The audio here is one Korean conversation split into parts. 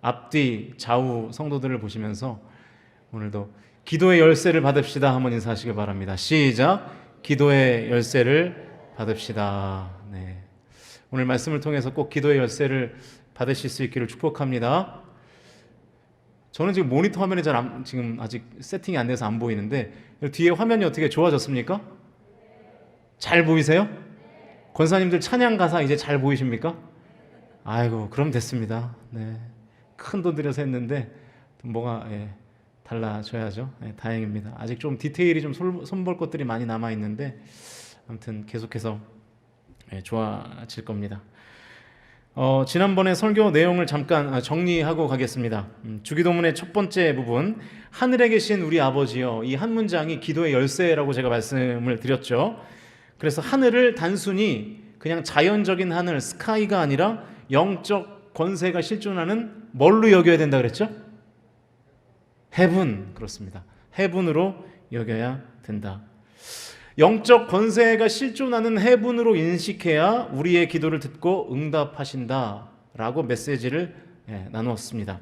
앞뒤 좌우 성도들을 보시면서 오늘도 기도의 열쇠를 받읍시다 한번 인사하시길 바랍니다. 시작. 기도의 열쇠를 받읍시다. 네. 오늘 말씀을 통해서 꼭 기도의 열쇠를 받으실 수 있기를 축복합니다. 저는 지금 모니터 화면이 잘 안, 지금 아직 세팅이 안 돼서 안 보이는데 뒤에 화면이 어떻게 좋아졌습니까? 잘 보이세요? 권사님들 찬양 가사 이제 잘 보이십니까? 아이고 그럼 됐습니다. 네. 큰 돈 들여서 했는데 뭐가 예, 달라져야죠. 예, 다행입니다. 아직 좀 디테일이 좀 손- 손볼 것들이 많이 남아 있는데 아무튼 계속해서 예, 좋아질 겁니다. 어, 지난번에 설교 내용을 잠깐 아, 정리하고 가겠습니다. 음, 주기도문의 첫 번째 부분 하늘에 계신 우리 아버지여 이한 문장이 기도의 열쇠라고 제가 말씀을 드렸죠. 그래서 하늘을 단순히 그냥 자연적인 하늘 스카이가 아니라 영적 권세가 실존하는 뭘로 여겨야 된다 그랬죠? 해분 그렇습니다. 해분으로 여겨야 된다. 영적 권세가 실존하는 해분으로 인식해야 우리의 기도를 듣고 응답하신다라고 메시지를 예, 나누었습니다.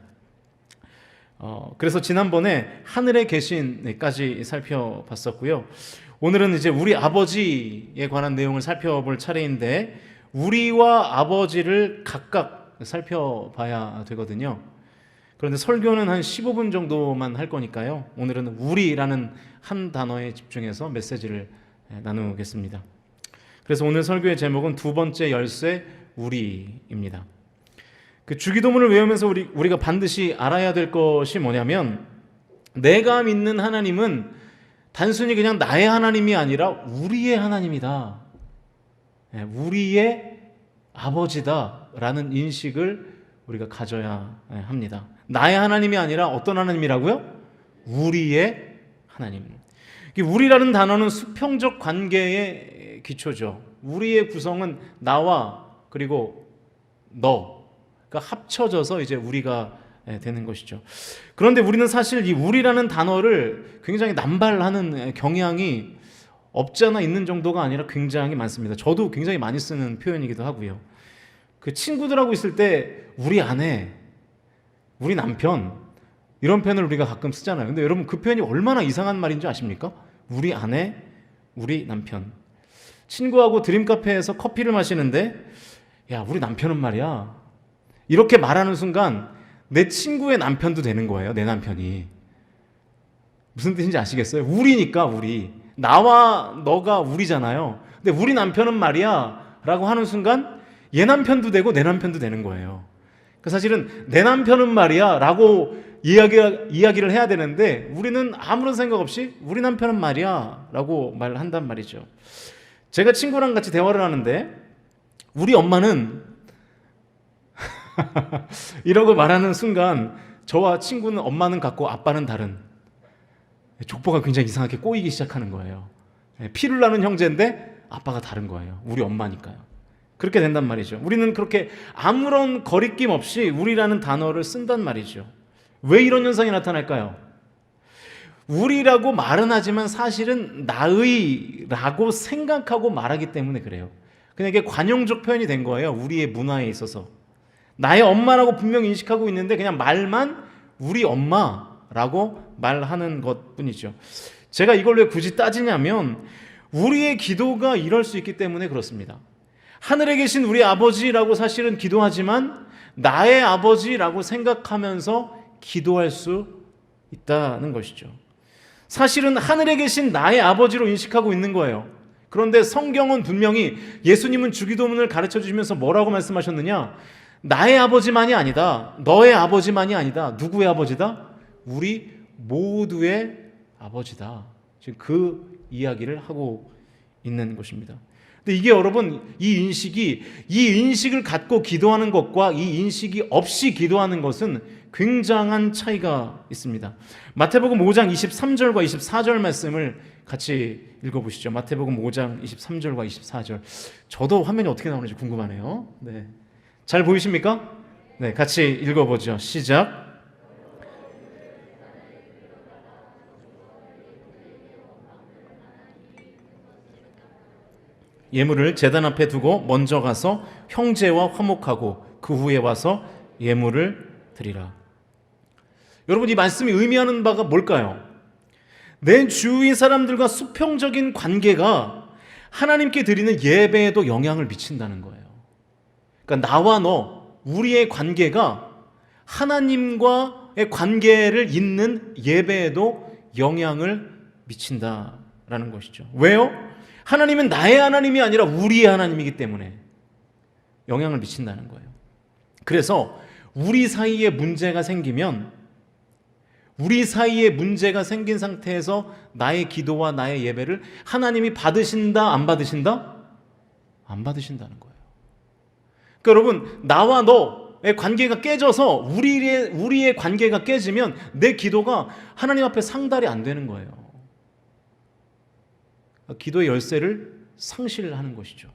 어, 그래서 지난번에 하늘에 계신까지 살펴봤었고요. 오늘은 이제 우리 아버지에 관한 내용을 살펴볼 차례인데 우리와 아버지를 각각 살펴봐야 되거든요. 그런데 설교는 한 15분 정도만 할 거니까요. 오늘은 우리라는 한 단어에 집중해서 메시지를 예, 나누겠습니다. 그래서 오늘 설교의 제목은 두 번째 열쇠 우리입니다. 그 주기도문을 외우면서 우리 우리가 반드시 알아야 될 것이 뭐냐면 내가 믿는 하나님은 단순히 그냥 나의 하나님이 아니라 우리의 하나님이다. 예, 우리의 아버지다 라는 인식을 우리가 가져야 예, 합니다. 나의 하나님이 아니라 어떤 하나님이라고요? 우리의 하나님. 이 우리라는 단어는 수평적 관계의 기초죠. 우리의 구성은 나와 그리고 너, 그러니까 합쳐져서 이제 우리가 예, 되는 것이죠. 그런데 우리는 사실 이 우리라는 단어를 굉장히 남발하는 경향이 없지 않아 있는 정도가 아니라 굉장히 많습니다. 저도 굉장히 많이 쓰는 표현이기도 하고요. 그 친구들하고 있을 때 우리 아내, 우리 남편 이런 표현을 우리가 가끔 쓰잖아요. 근데 여러분 그 표현이 얼마나 이상한 말인지 아십니까? 우리 아내, 우리 남편. 친구하고 드림 카페에서 커피를 마시는데 야, 우리 남편은 말이야. 이렇게 말하는 순간 내 친구의 남편도 되는 거예요. 내 남편이. 무슨 뜻인지 아시겠어요? 우리니까 우리. 나와 너가 우리잖아요. 근데 우리 남편은 말이야. 라고 하는 순간 얘 남편도 되고 내 남편도 되는 거예요. 그 사실은 내 남편은 말이야. 라고 이야기, 이야기를 해야 되는데 우리는 아무런 생각 없이 우리 남편은 말이야. 라고 말한단 말이죠. 제가 친구랑 같이 대화를 하는데 우리 엄마는 이러고 말하는 순간 저와 친구는 엄마는 같고 아빠는 다른 족보가 굉장히 이상하게 꼬이기 시작하는 거예요. 예, 피를 나는 형제인데 아빠가 다른 거예요. 우리 엄마니까요. 그렇게 된단 말이죠. 우리는 그렇게 아무런 거리낌 없이 우리라는 단어를 쓴단 말이죠. 왜 이런 현상이 나타날까요? 우리라고 말은 하지만 사실은 나의라고 생각하고 말하기 때문에 그래요. 그냥 이게 관용적 표현이 된 거예요. 우리의 문화에 있어서. 나의 엄마라고 분명히 인식하고 있는데 그냥 말만 우리 엄마라고 말하는 것 뿐이죠. 제가 이걸 왜 굳이 따지냐면 우리의 기도가 이럴 수 있기 때문에 그렇습니다. 하늘에 계신 우리 아버지라고 사실은 기도하지만 나의 아버지라고 생각하면서 기도할 수 있다는 것이죠. 사실은 하늘에 계신 나의 아버지로 인식하고 있는 거예요. 그런데 성경은 분명히 예수님은 주기도문을 가르쳐 주시면서 뭐라고 말씀하셨느냐? 나의 아버지만이 아니다. 너의 아버지만이 아니다. 누구의 아버지다? 우리 모두의 아버지다. 지금 그 이야기를 하고 있는 것입니다. 근데 이게 여러분 이 인식이 이 인식을 갖고 기도하는 것과 이 인식이 없이 기도하는 것은 굉장한 차이가 있습니다. 마태복음 5장 23절과 24절 말씀을 같이 읽어보시죠. 마태복음 5장 23절과 24절. 저도 화면이 어떻게 나오는지 궁금하네요. 네. 잘 보이십니까? 네, 같이 읽어보죠. 시작. 예물을 제단 앞에 두고 먼저 가서 형제와 화목하고 그 후에 와서 예물을 드리라. 여러분 이 말씀이 의미하는 바가 뭘까요? 내 주위 사람들과 수평적인 관계가 하나님께 드리는 예배에도 영향을 미친다는 거예요. 그러니까 나와 너, 우리의 관계가 하나님과의 관계를 잇는 예배에도 영향을 미친다라는 것이죠. 왜요? 하나님은 나의 하나님이 아니라 우리의 하나님이기 때문에 영향을 미친다는 거예요. 그래서 우리 사이에 문제가 생기면 우리 사이에 문제가 생긴 상태에서 나의 기도와 나의 예배를 하나님이 받으신다 안 받으신다? 안 받으신다는 거예요. 그러니까 여러분 나와 너의 관계가 깨져서 우리의 우리의 관계가 깨지면 내 기도가 하나님 앞에 상달이 안 되는 거예요. 기도의 열쇠를 상실하는 것이죠.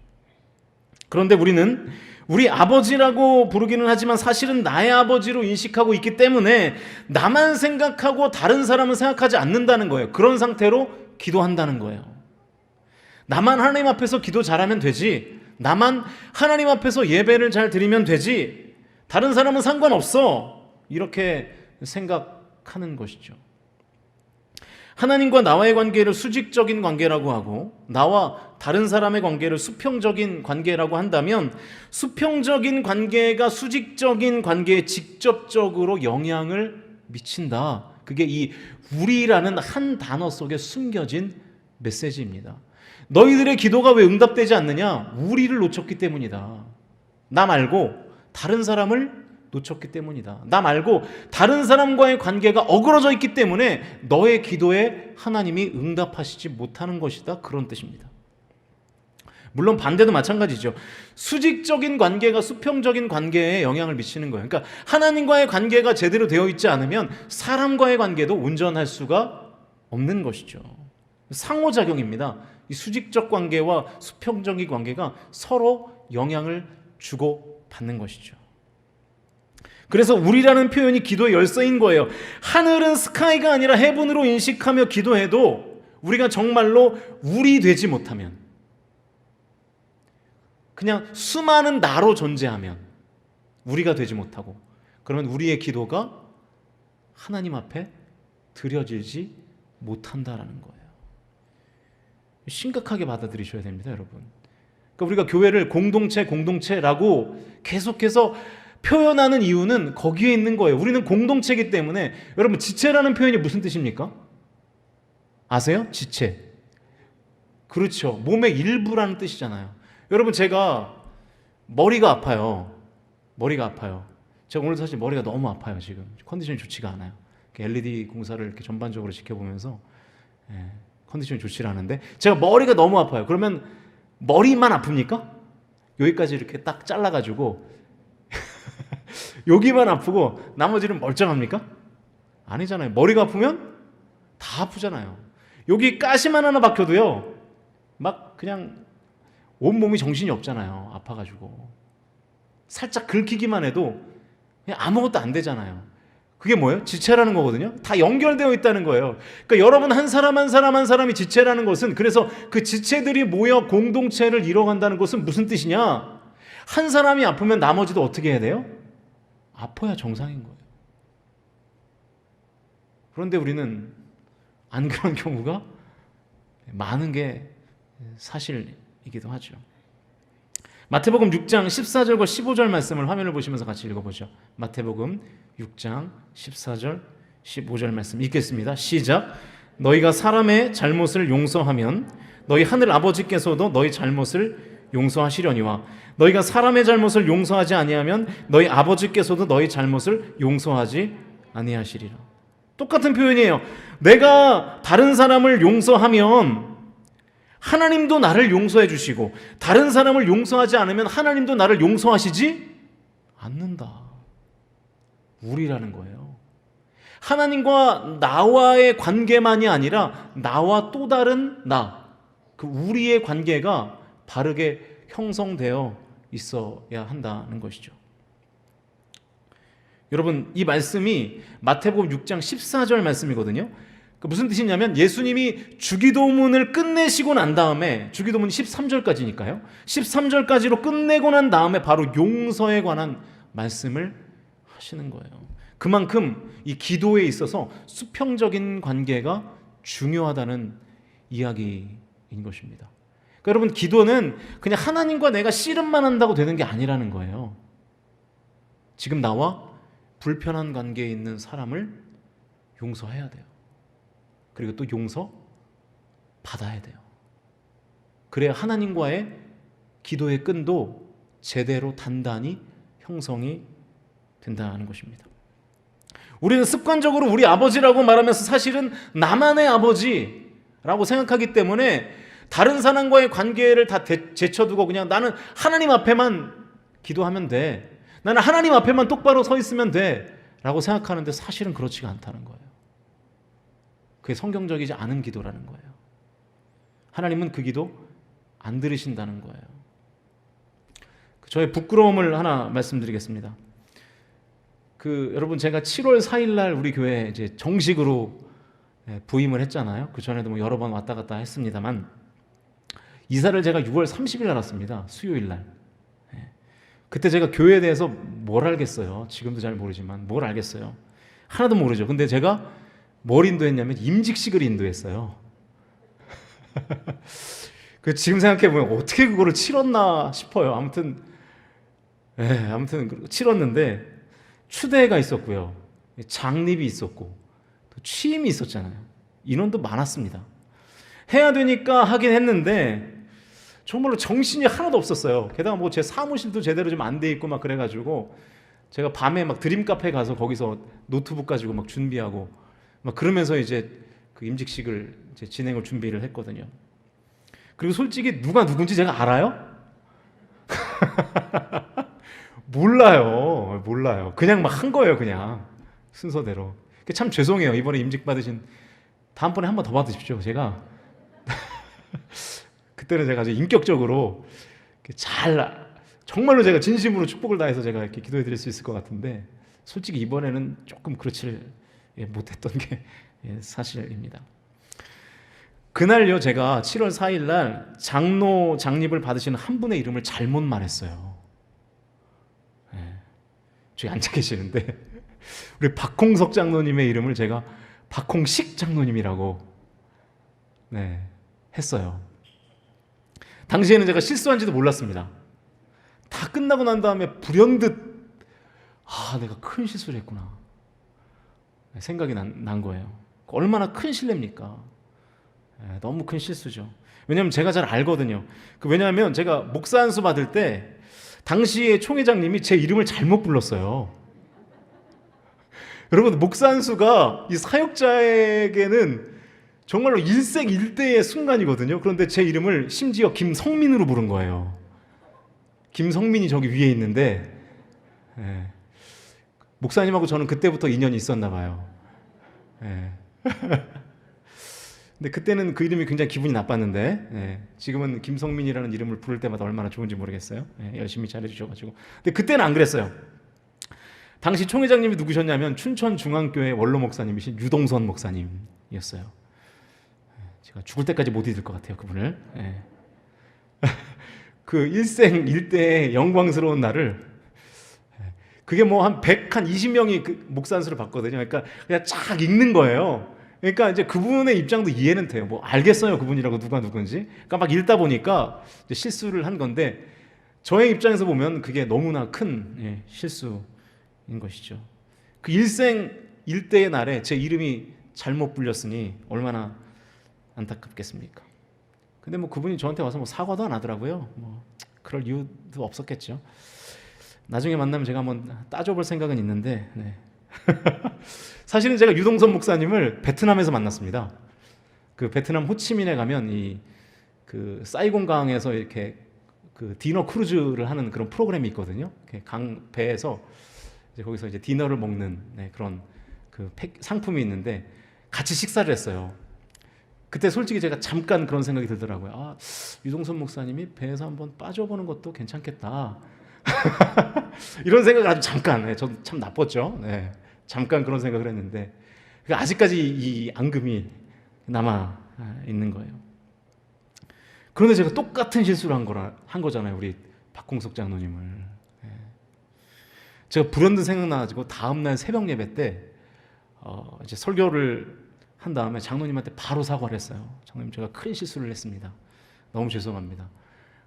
그런데 우리는 우리 아버지라고 부르기는 하지만 사실은 나의 아버지로 인식하고 있기 때문에 나만 생각하고 다른 사람은 생각하지 않는다는 거예요. 그런 상태로 기도한다는 거예요. 나만 하나님 앞에서 기도 잘하면 되지. 나만 하나님 앞에서 예배를 잘 드리면 되지. 다른 사람은 상관없어. 이렇게 생각하는 것이죠. 하나님과 나와의 관계를 수직적인 관계라고 하고 나와 다른 사람의 관계를 수평적인 관계라고 한다면 수평적인 관계가 수직적인 관계에 직접적으로 영향을 미친다. 그게 이 우리라는 한 단어 속에 숨겨진 메시지입니다. 너희들의 기도가 왜 응답되지 않느냐? 우리를 놓쳤기 때문이다. 나 말고 다른 사람을 놓쳤기 때문이다. 나 말고 다른 사람과의 관계가 어그러져 있기 때문에 너의 기도에 하나님이 응답하시지 못하는 것이다. 그런 뜻입니다. 물론 반대도 마찬가지죠. 수직적인 관계가 수평적인 관계에 영향을 미치는 거예요. 그러니까 하나님과의 관계가 제대로 되어 있지 않으면 사람과의 관계도 온전할 수가 없는 것이죠. 상호작용입니다. 이 수직적 관계와 수평적인 관계가 서로 영향을 주고 받는 것이죠. 그래서 우리라는 표현이 기도의 열쇠인 거예요. 하늘은 스카이가 아니라 해븐으로 인식하며 기도해도 우리가 정말로 우리 되지 못하면 그냥 수많은 나로 존재하면 우리가 되지 못하고 그러면 우리의 기도가 하나님 앞에 드려지지 못한다라는 거예요. 심각하게 받아들이셔야 됩니다, 여러분. 그러니까 우리가 교회를 공동체 공동체라고 계속해서 표현하는 이유는 거기에 있는 거예요. 우리는 공동체이기 때문에 여러분 지체라는 표현이 무슨 뜻입니까? 아세요? 지체. 그렇죠. 몸의 일부라는 뜻이잖아요. 여러분 제가 머리가 아파요. 머리가 아파요. 제가 오늘 사실 머리가 너무 아파요 지금 컨디션이 좋지가 않아요. LED 공사를 이렇게 전반적으로 지켜보면서 예, 컨디션이 좋지 않은데 제가 머리가 너무 아파요. 그러면 머리만 아픕니까? 여기까지 이렇게 딱 잘라가지고 여기만 아프고 나머지는 멀쩡합니까? 아니잖아요. 머리가 아프면 다 아프잖아요. 여기 가시만 하나 박혀도요, 막 그냥 온 몸이 정신이 없잖아요. 아파가지고. 살짝 긁히기만 해도 그냥 아무것도 안 되잖아요. 그게 뭐예요? 지체라는 거거든요. 다 연결되어 있다는 거예요. 그러니까 여러분 한 사람 한 사람 한 사람이 지체라는 것은 그래서 그 지체들이 모여 공동체를 이뤄간다는 것은 무슨 뜻이냐? 한 사람이 아프면 나머지도 어떻게 해야 돼요? 아파야 정상인 거예요. 그런데 우리는 안 그런 경우가 많은 게 사실이기도 하죠. 마태복음 6장 14절과 15절 말씀을 화면을 보시면서 같이 읽어보죠. 마태복음 6장 14절 15절 말씀 읽겠습니다. 시작. 너희가 사람의 잘못을 용서하면 너희 하늘 아버지께서도 너희 잘못을 용서하시려니와 너희가 사람의 잘못을 용서하지 아니하면 너희 아버지께서도 너희 잘못을 용서하지 아니하시리라. 똑같은 표현이에요. 내가 다른 사람을 용서하면 하나님도 나를 용서해 주시고 다른 사람을 용서하지 않으면 하나님도 나를 용서하시지 않는다. 우리라는 거예요. 하나님과 나와의 관계만이 아니라 나와 또 다른 나, 그 우리의 관계가 바르게 형성되어 있어야 한다는 것이죠. 여러분, 이 말씀이 마태복음 6장 14절 말씀이거든요. 그 무슨 뜻이냐면 예수님이 주기도문을 끝내시고 난 다음에 주기도문이 13절까지니까요. 13절까지로 끝내고 난 다음에 바로 용서에 관한 말씀을 하시는 거예요. 그만큼 이 기도에 있어서 수평적인 관계가 중요하다는 이야기인 것입니다. 그러니까 여러분 기도는 그냥 하나님과 내가 씨름만 한다고 되는 게 아니라는 거예요. 지금 나와 불편한 관계에 있는 사람을 용서해야 돼요. 그리고 또 용서 받아야 돼요. 그래야 하나님과의 기도의 끈도 제대로 단단히 형성이 된다는 것입니다. 우리는 습관적으로 우리 아버지라고 말하면서 사실은 나만의 아버지라고 생각하기 때문에 다른 사람과의 관계를 다 대- 제쳐두고 그냥 나는 하나님 앞에만 기도하면 돼. 나는 하나님 앞에만 똑바로 서 있으면 돼. 라고 생각하는데 사실은 그렇지가 않다는 거예요. 그게 성경적이지 않은 기도라는 거예요. 하나님은 그 기도 안 들으신다는 거예요. 저의 부끄러움을 하나 말씀드리겠습니다. 그 여러분 제가 7월 4일 날 우리 교회 이제 정식으로 예, 부임을 했잖아요. 그 전에도 뭐 여러 번 왔다 갔다 했습니다만 이사를 제가 6월 30일 날 왔습니다. 수요일 날. 예. 그때 제가 교회에 대해서 뭘 알겠어요. 지금도 잘 모르지만 뭘 알겠어요. 하나도 모르죠. 근데 제가 뭘 인도했냐면 임직식을 인도했어요. 그 지금 생각해 보면 어떻게 그거를 치렀나 싶어요. 아무튼 예, 아무튼 그- 치렀는데 추대가 있었고요. 장립이 있었고 또 취임이 있었잖아요. 인원도 많았습니다. 해야 되니까 하긴 했는데 정말로 정신이 하나도 없었어요. 게다가 뭐 제 사무실도 제대로 좀 안 돼 있고 막 그래가지고 제가 밤에 막 드림 카페 가서 거기서 노트북 가지고 막 준비하고 막 그러면서 이제 그 임직식을 이제 진행을 준비를 했거든요. 그리고 솔직히 누가 누군지 제가 알아요? 몰라요. 몰라요. 그냥 막 한 거예요, 그냥. 순서대로. 그참 죄송해요. 이번에 임직 받으신 다음번에 한 번 더 받으십시오. 제가 그때는 제가 아주 인격적으로 잘 정말로 제가 진심으로 축복을 다해서 제가 이렇게 기도해 드릴 수 있을 것 같은데 솔직히 이번에는 조금 그렇지 예, 못했던 게 예, 사실입니다. 그날요 제가 7월 4일 날 장로 장립을 받으시는 한 분의 이름을 잘못 말했어요. 예, 저기 앉아 계시는데 우리 박홍석 장로님의 이름을 제가 박홍식 장로님이라고 네, 했어요. 당시에는 제가 실수한지도 몰랐습니다. 다 끝나고 난 다음에 불현듯 아 내가 큰 실수를 했구나 생각이 난, 난 거예요. 얼마나 큰 실례입니까? 예, 너무 큰 실수죠. 왜냐하면 제가 잘 알거든요. 그 왜냐하면 제가 목사 안수 받을 때 당시에 총회장님이 제 이름을 잘못 불렀어요. 여러분 목사 안수가 이 사역자에게는 정말로 일생일대의 순간이거든요. 그런데 제 이름을 심지어 김성민으로 부른 거예요. 김성민이 저기 위에 있는데 예. 목사님하고 저는 그때부터 인연이 있었나 봐요. 예. 근데 그때는 그 이름이 굉장히 기분이 나빴는데 예. 지금은 김성민이라는 이름을 부를 때마다 얼마나 좋은지 모르겠어요. 예. 열심히 잘해주셔가지고. 근데 그때는 안 그랬어요. 당시 총회장님이 누구셨냐면 춘천 중앙교회 원로 목사님이신 유동선 목사님이었어요. 예. 제가 죽을 때까지 못 잊을 것 같아요 그분을. 예. 그 일생 일대의 영광스러운 날을 예. 그게 뭐 한 100, 한 20명이 그 목산수를 받거든요. 그러니까 그냥 쫙 읽는 거예요. 그러니까 이제 그분의 입장도 이해는 돼요. 뭐 알겠어요, 그분이라고 누가 누군지. 그러니까 막 읽다 보니까 실수를 한 건데 저의 입장에서 보면 그게 너무나 큰 예, 실수인 것이죠. 그 일생 일대의 날에 제 이름이 잘못 불렸으니 얼마나 안타깝겠습니까? 근데 뭐 그분이 저한테 와서 뭐 사과도 안 하더라고요. 뭐 그럴 이유도 없었겠죠. 나중에 만나면 제가 한번 따져볼 생각은 있는데 네. 사실은 제가 유동선 목사님을 베트남에서 만났습니다. 그 베트남 호치민에 가면 이 그 사이공강에서 이렇게 그 디너 크루즈를 하는 그런 프로그램이 있거든요. 강 배에서 이제 거기서 이제 디너를 먹는 네, 그런 그 팩- 상품이 있는데 같이 식사를 했어요. 그때 솔직히 제가 잠깐 그런 생각이 들더라고요. 아, 유동선 목사님이 배에서 한번 빠져보는 것도 괜찮겠다. 이런 생각을 아주 잠깐, 네, 저도 참 나빴죠. 네, 잠깐 그런 생각을 했는데 그 아직까지 이 앙금이 남아 있는 거예요. 그런데 제가 똑같은 실수를 한 거라 한 거잖아요, 우리 박홍석 장로님을. 예. 제가 불현듯 생각나가지고 다음 날 새벽 예배 때 어, 이제 설교를 한 다음에 장로님한테 바로 사과를 했어요. 장로님 제가 큰 실수를 했습니다. 너무 죄송합니다.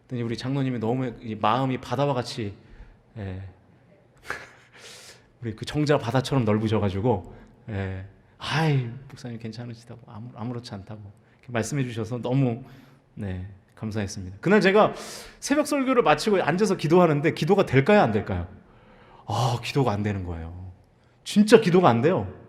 그랬더니 우리 장로님이 너무 이 마음이 바다와 같이 예. 우리 그 정자 바다처럼 넓으셔가지고 예. 아이 목사님 괜찮으시다고 아무, 아무렇지 않다고 말씀해 주셔서 너무 네 감사했습니다. 그날 제가 새벽 설교를 마치고 앉아서 기도하는데 기도가 될까요 안 될까요? 아 기도가 안 되는 거예요. 진짜 기도가 안 돼요.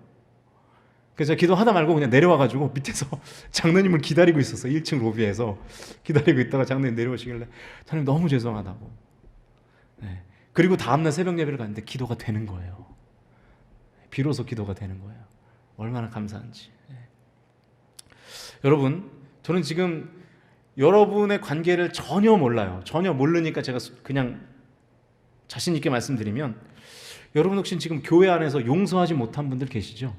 그래서 기도하다 말고 그냥 내려와가지고 밑에서 장로님을 기다리고 있었어. 1층 로비에서 기다리고 있다가 장로님 내려오시길래 장로님 너무 죄송하다고. 네. 그리고 다음날 새벽 예배를 갔는데 기도가 되는 거예요. 비로소 기도가 되는 거예요. 얼마나 감사한지. 네. 여러분, 저는 지금 여러분의 관계를 전혀 몰라요. 전혀 모르니까 제가 그냥 자신 있게 말씀드리면 여러분 혹시 지금 교회 안에서 용서하지 못한 분들 계시죠?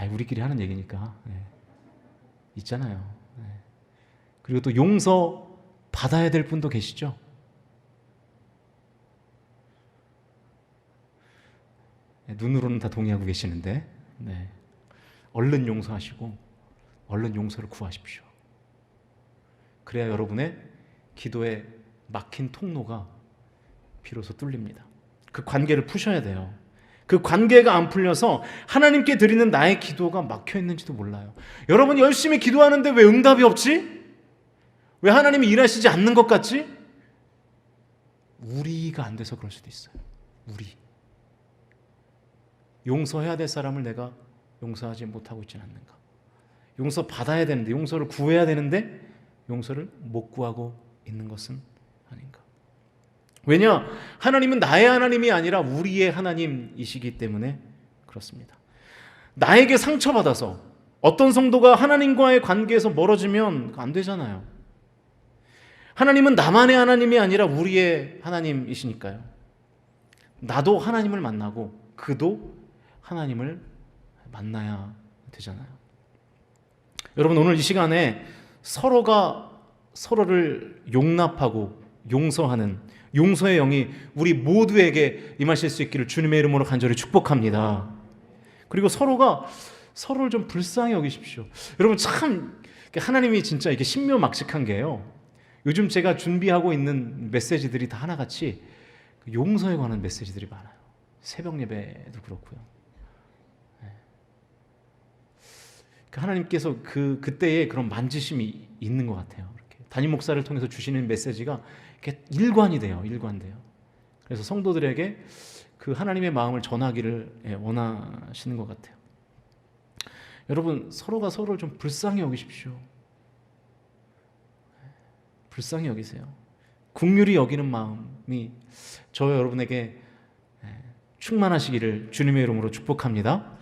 아, 우리끼리 하는 얘기니까 네. 있잖아요. 네. 그리고 또 용서 받아야 될 분도 계시죠? 네, 눈으로는 다 동의하고 계시는데 네. 얼른 용서하시고 얼른 용서를 구하십시오. 그래야 여러분의 기도에 막힌 통로가 비로소 뚫립니다. 그 관계를 푸셔야 돼요. 그 관계가 안 풀려서 하나님께 드리는 나의 기도가 막혀 있는지도 몰라요. 여러분이 열심히 기도하는데 왜 응답이 없지? 왜 하나님이 일하시지 않는 것 같지? 우리가 안 돼서 그럴 수도 있어요. 우리. 용서해야 될 사람을 내가 용서하지 못하고 있지는 않는가? 용서 받아야 되는데 용서를 구해야 되는데 용서를 못 구하고 있는 것은? 왜냐? 하나님은 나의 하나님이 아니라 우리의 하나님이시기 때문에 그렇습니다. 나에게 상처받아서 어떤 성도가 하나님과의 관계에서 멀어지면 안 되잖아요. 하나님은 나만의 하나님이 아니라 우리의 하나님이시니까요. 나도 하나님을 만나고 그도 하나님을 만나야 되잖아요. 여러분 오늘 이 시간에 서로가 서로를 용납하고 용서하는 용서의 영이 우리 모두에게 임하실 수 있기를 주님의 이름으로 간절히 축복합니다. 그리고 서로가 서로를 좀 불쌍히 여기십시오. 여러분 참 하나님이 진짜 이게 신묘막측한 게요. 요즘 제가 준비하고 있는 메시지들이 다 하나같이 용서에 관한 메시지들이 많아요. 새벽 예배도 그렇고요. 하나님께서 그 그때에 그런 만지심이 있는 것 같아요. 이렇게 담임 목사를 통해서 주시는 메시지가 이렇게 일관이 돼요. 일관돼요. 그래서 성도들에게 그 하나님의 마음을 전하기를 예, 원하시는 것 같아요. 여러분 서로가 서로를 좀 불쌍히 여기십시오. 불쌍히 여기세요. 국률이 여기는 마음이 저 여러분에게 예, 충만하시기를 주님의 이름으로 축복합니다.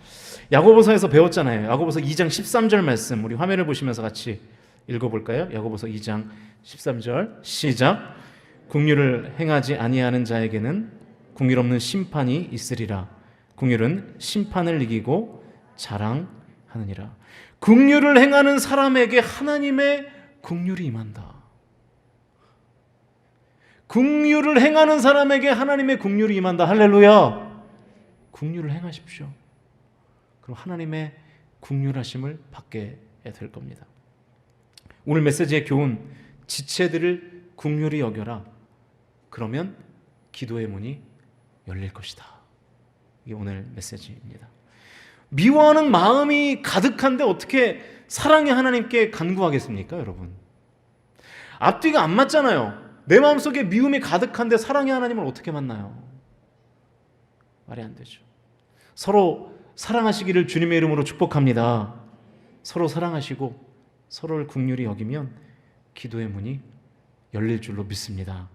야고보서에서 배웠잖아요. 야고보서 2장 13절 말씀 우리 화면을 보시면서 같이 읽어볼까요? 야고보서 2장 13절 시작. 국률을 행하지 아니하는 자에게는 국률 없는 심판이 있으리라. 국률은 심판을 이기고 자랑하느니라. 국률을 행하는 사람에게 하나님의 국률이 임한다. 국률을 행하는 사람에게 하나님의 국률이 임한다. 할렐루야. 국률을 행하십시오. 그럼 하나님의 국률하심을 받게 될 겁니다. 오늘 메시지의 교훈 지체들을 국률이 여겨라. 그러면 기도의 문이 열릴 것이다. 이게 오늘 메시지입니다. 미워하는 마음이 가득한데 어떻게 사랑의 하나님께 간구하겠습니까, 여러분? 앞뒤가 안 맞잖아요. 내 마음속에 미움이 가득한데 사랑의 하나님을 어떻게 만나요? 말이 안 되죠. 서로 사랑하시기를 주님의 이름으로 축복합니다. 서로 사랑하시고 서로를 국률이 여기면 기도의 문이 열릴 줄로 믿습니다.